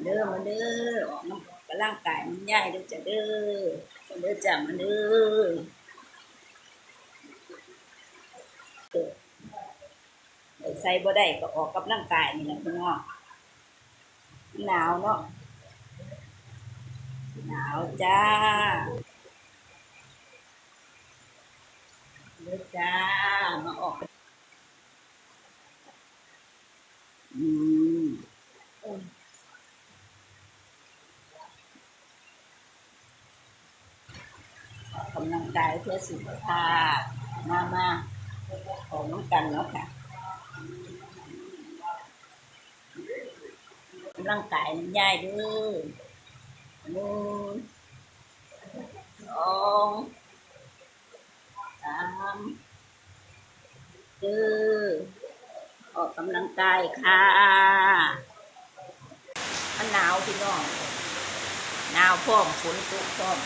าเด้อมาเด้อออกน้ำกระล่างกายมันใหญ่เด้อจ้ะเด้อมาเด้อจ้ะมาเด้อใส่บ่ได้ก็ออกกับร่างกายนี่แหละพี่น้องหนาวเนาะหนาวจ้าเด้อจ้ามาออกอืม ออกกำลังกายเพื่อสุขภาพมามาของกันเนาะค่ะกำลังกายมันย่ายด้อหนึ่งสองสามเด้อออกกำลังกายค่ะมันหนาวพี่น้องหนาวพร้อมฝนตกพร้อม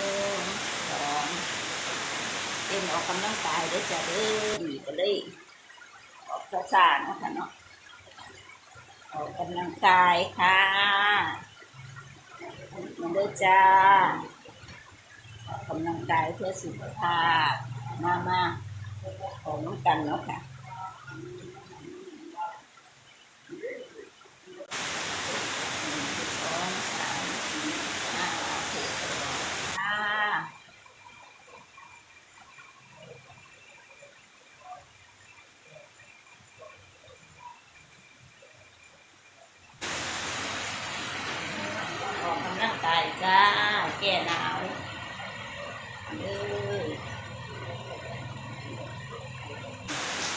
นึ่งสองเต้นออกกำลังกายด้อจะเด้อดีก็เลยออกซาๆเนาะค่ะเนาะออกกำลังกายค่ะมาเด้อจ้าออกกำลังกายเพื่อสุขภาพมามาของน้องกันเนาะค่ะหนึ่งสองสามสี่ห้าหกค่ะ ออกกำลังกายจ้า แก้ หนาวเด้อ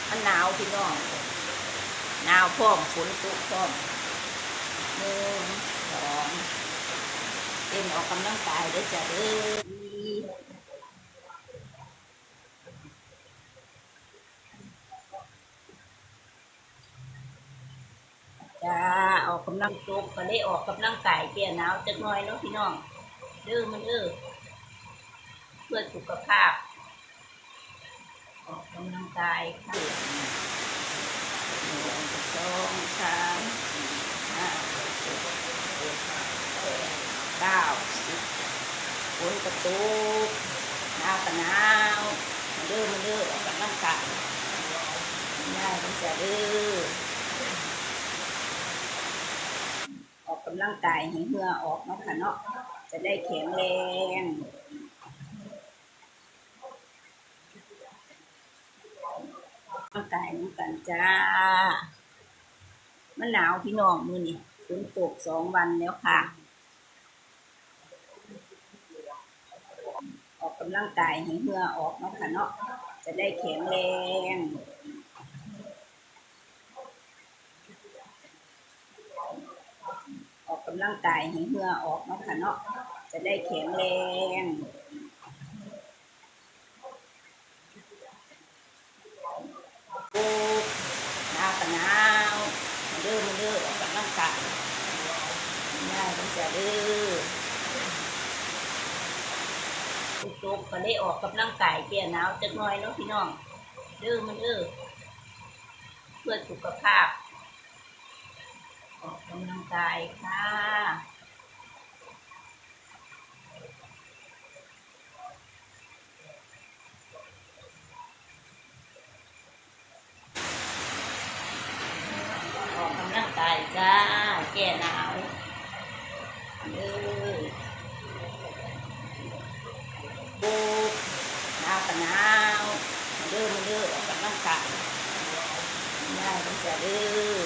มันหนาวพี่น้องหนาวพร้อมฝนตกพร้อมหนึ่งสองเต้นออกกำลังกายเด้จ้ะเด้อจ้าออกกำลังตกก็ได้ออกกำลังกายแก้หนาวจักหน่อยเนาะพี่น้อง เด้อมันเด้อเพื่อสุขภาพ ออกกำลังกายค่ะหนึ่งสองสามสี่ห้าหกเจ็ดแปดเก้าสิบฝนกระตุกหน้าวกับหนาวมาเด้อมาเด้อออกกำลังกายง่ายมันจะเด้อออกกำลังกายให้เหงื่อออกเนาะค่ะเนาะ จะได้แข็งแรงร่างกายน้ำกันจ้า มันหนาวพี่น้องมือนี่ฝนตกสองวันแล้วค่ะ ออกกำลังกายให้เหงื่อออกเนาะค่ะเนาะ จะได้แข็งแรงออกกำลังกายให้เหงื่อออกเนาะค่ะเนาะ จะได้แข็งแรงโอ้หนาวกับหนาวมาเด้อมาเด้อออกกำลังกายง่ายมันจะเด้อตุกกก็ได้ออกกำลังกายแก้หนาวจักหน่อยเนาะพี่น้องเด้อมันเด้อเพื่อสุขภาพ ออกกำลังกายค่ะ ออกกำลั งกายจ้า แก้หนาวเด้อปูหนาวกับหนาวมาเด้อมาเด้อออกกำลังกายง่ายมันจะเด้อ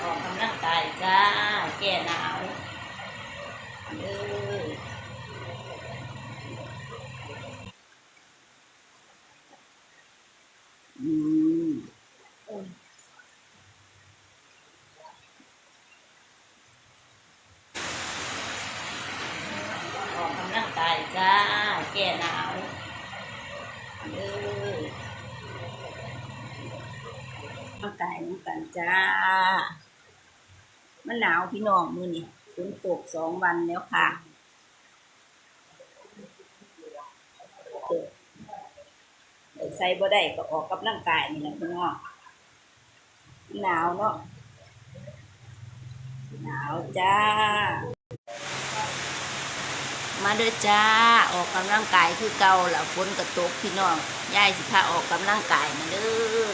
ออกกำลังกายจ้า แก้หนาวเด้อ อืมออกกำลังกายจ้า แก้หนาวเด้อร่างกายน้ำกันจ้า มันหนาวพี่น้องมือนี่ฝนตกสองวันแล้วค่ะเออได้ใส่บ่ได้ก็ออกกับร่างกายนี่แหละพี่น้องหนาวเนาะหนาวจ้า มาเด้อจ้าออกกำลังกายคือเก่าล่ะฝนกระตกพี่น้องยายสิพาออกกำลังกายมาเด้อ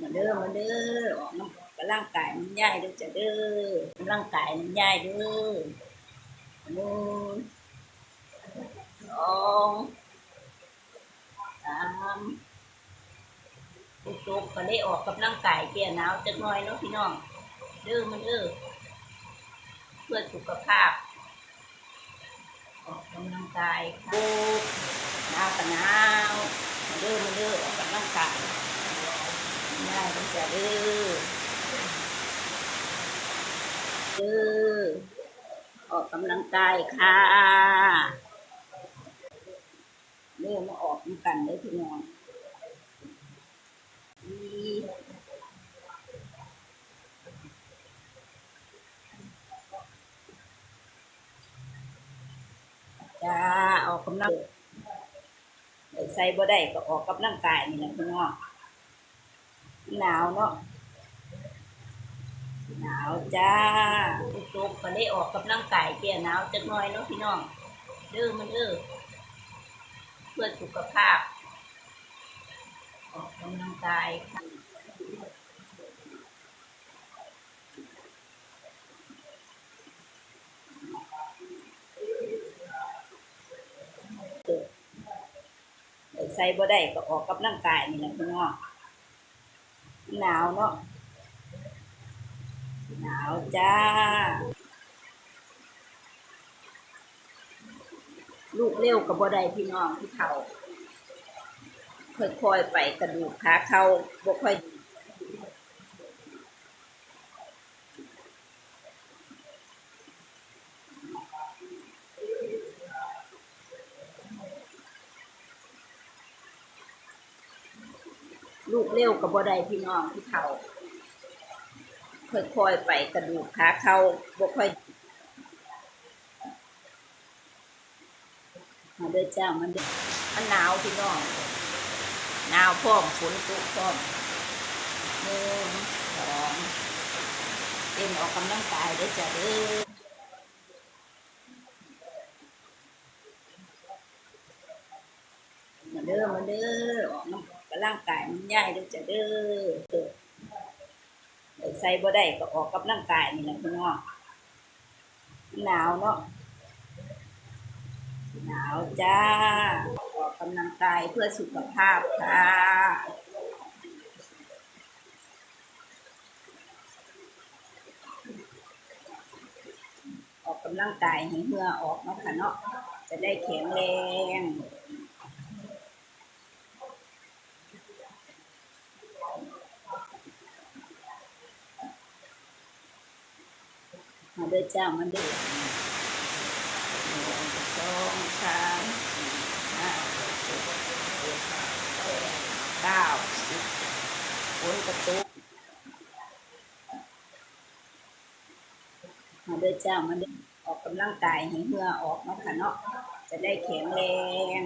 มาเด้อมาเด้อออกกำลังกายมันยายเด้อจ้ะเด้อกำลังกายมันยายเด้อหนึ่งสองสาม ตุกตุกก็ได้ออกกำลังกายเกี่ยหนาวจักหน่อยเนาะพี่น้องเด้อมันเด้อเพื่อสุขภาพ ออกกำลังกายบุกหนาวกับหนาวมาเด้อมันเด้อออกกำลังกายง่ายมันจะเด้อเด้อออกกำลังกายค่ะเริ่มมาออกกันเด้อพี่น้อง จ้าออกกำลังใส่บ่ได้ก็ออกกำลังกายนี่แหละพี่น้องหนาวเนาะหนาวจ้าตุกๆก็ได้ออกกำลังกายเกี่ยหนาวจักหน่อยเนาะพี่น้องเด้อมันเด้อเพื่อสุขภาพ กำลังกายค่ะใส่บ่ได้ก็ออกกำลังกายนี่แหละพี่น้องหนาวเนาะหนาวจ้า ลูกเร็วกับบ่ได้พี่น้องพี่เขา ค่อยๆไปกระดูกขาเขาบ่ค่อยลูกเร็วกับบ่ได้พี่น้องพี่เขาค่อยๆไปกระดูกขาเขาบ่ค่อยมาเด้อจ้ามันเด้อมันหนาวพี่น้อง หนาวพร้อมฝนตกพร้อมหนึ่งสองเต้นออกกำลังกายเด้จ้าเด้อมาเด้อมาเด้อออกกำลังกายมันย่ายเด้อจ้าเด้อเด้อใส่บ่ได้ก็ออกกำลังกายนี่แหละพี่น้องหนาวเนาะหนาวจ้า อกกำลังกายเพื่อสุขภาพค่ะออกกำลังกายให้เหงื่อออกเนาะค่ะเนาะจะได้แข็งแรงมาเด้อจ้ามาเด้อหนึ่งสองสามสี่ห้าหกเจ็ดแปด เก้าสิบฝนกระตุกมาเด้อจ้ามาเด้อออกกำลังกายให้เหงื่อออกเนาค่ะเนาะจะได้แข็งแรง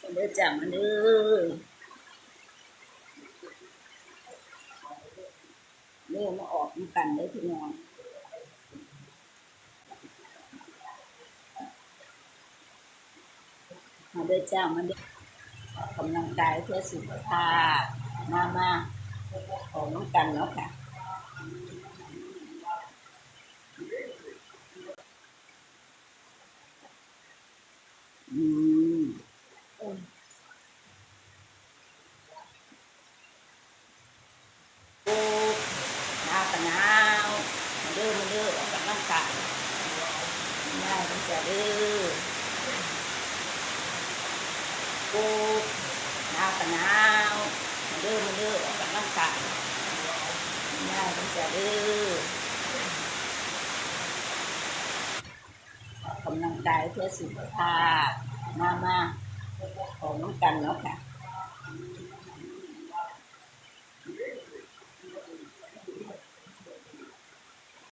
มาเด้อจ้ามาเด้อเริ่มมาออกนกันเด้อพี่น้อง มาด้อจ้ามาเด้อออกกำลังกายเพื่อสุขภาพมามาออกน้ำกันแล้วค่ะอืมโอ้หนาวกับหนาวมาเด้อมาเด้อออกกำลังกายง่ายมันจะเด้อ ปู หนาวกับหนาวมาเด้อมาเด้อออกกำลังกายง่ายมันจะเด้อออกกำลังกายเพื่อสุขภาพมามาของน้ำกันเนาะค่ะ